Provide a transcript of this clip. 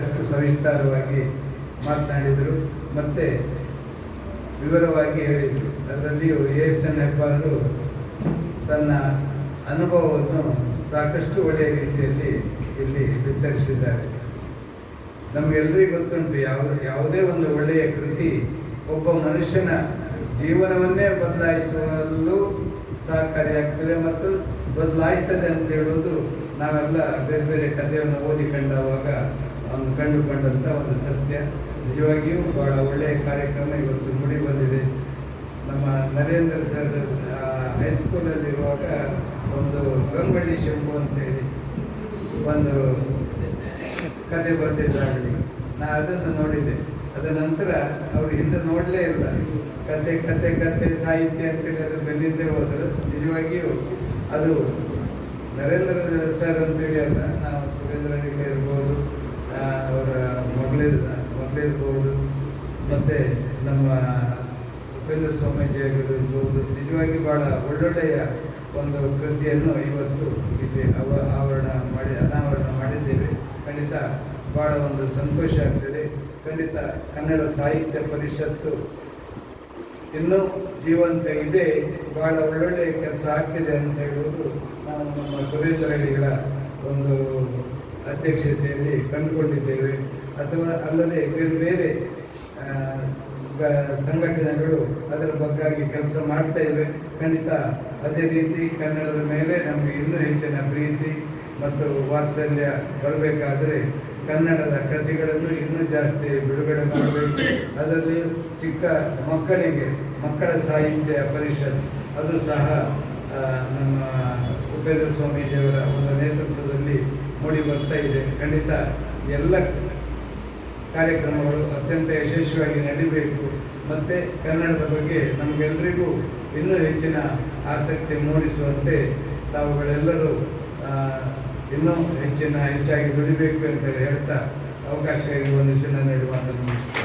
ಅಷ್ಟು ಸವಿಸ್ತಾರವಾಗಿ ಮಾತನಾಡಿದರು. ಮತ್ತು ವಿವರವಾಗಿ ಹೇಳಿದರು. ಅದರಲ್ಲಿಯೂ ಎಸ್ ಎನ್ ಹೆಬ್ಬಾರರು ತನ್ನ ಅನುಭವವನ್ನು ಸಾಕಷ್ಟು ಒಳ್ಳೆಯ ರೀತಿಯಲ್ಲಿ ಇಲ್ಲಿ ವಿತರಿಸಿದ್ದಾರೆ ನಮಗೆಲ್ಲರಿಗೂ ಗೊತ್ತುಂಟು, ಯಾವ, ಯಾವುದೇ ಒಂದು ಒಳ್ಳೆಯ ಕೃತಿ ಒಬ್ಬ ಮನುಷ್ಯನ ಜೀವನವನ್ನೇ ಬದಲಾಯಿಸುವಲ್ಲೂ ಸಹಕಾರಿಯಾಗ್ತದೆ ಮತ್ತು ಬದಲಾಯಿಸ್ತದೆ ಅಂತ ಹೇಳುವುದು ನಾವೆಲ್ಲ ಬೇರೆ ಬೇರೆ ಕಥೆಯನ್ನು ಓದಿ ಕಂಡಾಗ ಅವನು ಕಂಡುಕೊಂಡಂಥ ಒಂದು ಸತ್ಯ. ನಿಜವಾಗಿಯೂ ಬಹಳ ಒಳ್ಳೆಯ ಕಾರ್ಯಕ್ರಮ ಇವತ್ತು ಮೂಡಿ ಬಂದಿದೆ. ನಮ್ಮ ನರೇಂದ್ರ ಸರ್ ಹೈಸ್ಕೂಲಲ್ಲಿರುವಾಗ ಒಂದು ಗಂಗಳ್ಳಿ ಶಂಭು ಅಂತೇಳಿ ಒಂದು ಕತೆ ಬರೆದಿದ್ದಾಗಲಿ ನಾ ಅದನ್ನು ನೋಡಿದೆ ಅದ ನಂತರ ಅವರು ಹಿಂದೆ ನೋಡಲೇ ಇಲ್ಲ. ಕತೆ ಕತೆ ಕತೆ, ಸಾಹಿತ್ಯ ಅಂತೇಳಿ ಅದ್ರ ಬೆನ್ನಿಂದೆ ಹೋದರು. ನಿಜವಾಗಿಯೂ ಅದು ನರೇಂದ್ರ ಸರ್ ಅಂತೇಳಿ ಅಲ್ಲ, ನಾವು ಸುರೇಂದ್ರ ಅಡಿಗೆ ಇರ್ಬೋದು ಆ, ಅವರ ಮಗಳಿರ್ ಮಗಳಿರ್ಬೋದು ಮತ್ತು ನಮ್ಮ ಉಪೇಂದ್ರ ಸ್ವಾಮೀಜಿ ಆಗಿರ್ಬೋದು, ನಿಜವಾಗಿ ಭಾಳ ಒಳ್ಳೊಳ್ಳೆಯ ಒಂದು ಕೃತಿಯನ್ನು ಇವತ್ತು ಇಲ್ಲಿ ಅವ, ಆವರಣ ಮಾಡಿ, ಅನಾವರಣ ಮಾಡಿದ್ದೇವೆ. ಖಂಡಿತ ಭಾಳ ಒಂದು ಸಂತೋಷ ಆಗ್ತದೆ. ಖಂಡಿತ ಕನ್ನಡ ಸಾಹಿತ್ಯ ಪರಿಷತ್ತು ಇನ್ನೂ ಜೀವಂತ ಇದೆ. ಭಾಳ ಒಳ್ಳೊಳ್ಳೆಯ ಕೆಲಸ ಆಗ್ತಿದೆ ಅಂತ ಹೇಳುವುದು ನಾವು ನಮ್ಮ ಸುರೇಂದ್ರ ಅಡಿಗಳ ಒಂದು ಅಧ್ಯಕ್ಷತೆಯಲ್ಲಿ ಕಂಡುಕೊಂಡಿದ್ದೇವೆ. ಅಥವಾ ಅಲ್ಲದೆ ಬೇರೆ ಬೇರೆ ಸಂಘಟನೆಗಳು ಅದರ ಬಗ್ಗಾಗಿ ಕೆಲಸ ಮಾಡ್ತಾ ಇವೆ. ಖಂಡಿತ ಅದೇ ರೀತಿ ಕನ್ನಡದ ಮೇಲೆ ನಮಗೆ ಇನ್ನೂ ಹೆಚ್ಚಿನ ಪ್ರೀತಿ ಮತ್ತು ವಾತ್ಸಲ್ಯ ಬರಬೇಕಾದರೆ ಕನ್ನಡದ ಕಥೆಗಳನ್ನು ಇನ್ನೂ ಜಾಸ್ತಿ ಬಿಡುಗಡೆ ಮಾಡಬೇಕು. ಅದರಲ್ಲಿ ಚಿಕ್ಕ ಮಕ್ಕಳಿಗೆ ಮಕ್ಕಳ ಸಾಹಿತ್ಯ ಪರಿಷತ್, ಅದು ಸಹ ನಮ್ಮ ಉಪೇಂದ್ರ ಸ್ವಾಮೀಜಿಯವರ ಒಂದು ನೇತೃತ್ವದಲ್ಲಿ ಮೂಡಿ ಬರ್ತಾ ಇದೆ. ಖಂಡಿತ ಎಲ್ಲ ಕಾರ್ಯಕ್ರಮಗಳು ಅತ್ಯಂತ ಯಶಸ್ವಿಯಾಗಿ ನಡೀಬೇಕು ಮತ್ತು ಕನ್ನಡದ ಬಗ್ಗೆ ನಮಗೆಲ್ಲರಿಗೂ ಇನ್ನೂ ಹೆಚ್ಚಿನ ಆಸಕ್ತಿ ಮೂಡಿಸುವಂತೆ ತಾವುಗಳೆಲ್ಲರೂ ಇನ್ನೂ ಹೆಚ್ಚಿನ ಹೆಚ್ಚಾಗಿ ದುಡಿಬೇಕು ಅಂತ ಹೇಳ್ತಾ ಅವಕಾಶಕ್ಕಾಗಿ ಇರುವ ಮಾತನ್ನು ಮುಗಿಸ್ತೇನೆ.